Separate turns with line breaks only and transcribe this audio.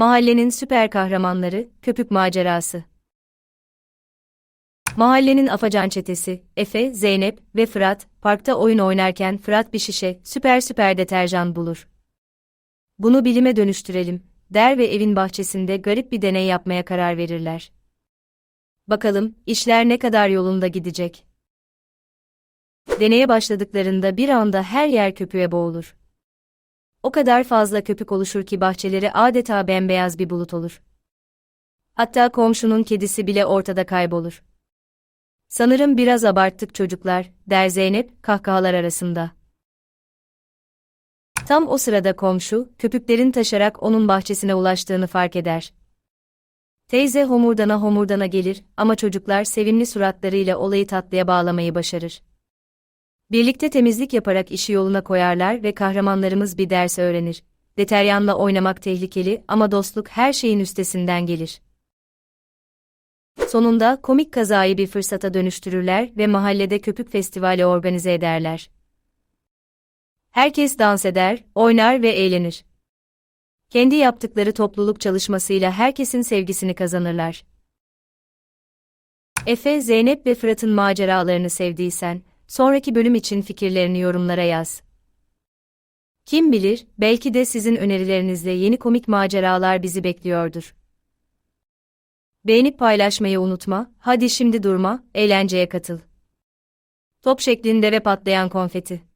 Mahallenin süper kahramanları, köpük macerası. Mahallenin afacan çetesi, Efe, Zeynep ve Fırat, parkta oyun oynarken Fırat bir şişe, süper süper deterjan bulur. Bunu bilime dönüştürelim, der ve evin bahçesinde garip bir deney yapmaya karar verirler. Bakalım, işler ne kadar yolunda gidecek. Deneye başladıklarında bir anda her yer köpüğe boğulur. O kadar fazla köpük oluşur ki bahçeleri adeta bembeyaz bir bulut olur. Hatta komşunun kedisi bile ortada kaybolur. Sanırım biraz abarttık çocuklar, der Zeynep, kahkahalar arasında. Tam o sırada komşu, köpüklerin taşarak onun bahçesine ulaştığını fark eder. Teyze homurdana homurdana gelir ama çocuklar sevimli suratlarıyla olayı tatlıya bağlamayı başarır. Birlikte temizlik yaparak işi yoluna koyarlar ve kahramanlarımız bir ders öğrenir. Deteryanla oynamak tehlikeli ama dostluk her şeyin üstesinden gelir. Sonunda komik kazayı bir fırsata dönüştürürler ve mahallede köpük festivali organize ederler. Herkes dans eder, oynar ve eğlenir. Kendi yaptıkları topluluk çalışmasıyla herkesin sevgisini kazanırlar. Efe, Zeynep ve Fırat'ın maceralarını sevdiysen, sonraki bölüm için fikirlerini yorumlara yaz. Kim bilir, belki de sizin önerilerinizle yeni komik maceralar bizi bekliyordur. Beğenip paylaşmayı unutma, hadi şimdi durma, eğlenceye katıl. Top şeklinde ve patlayan konfeti.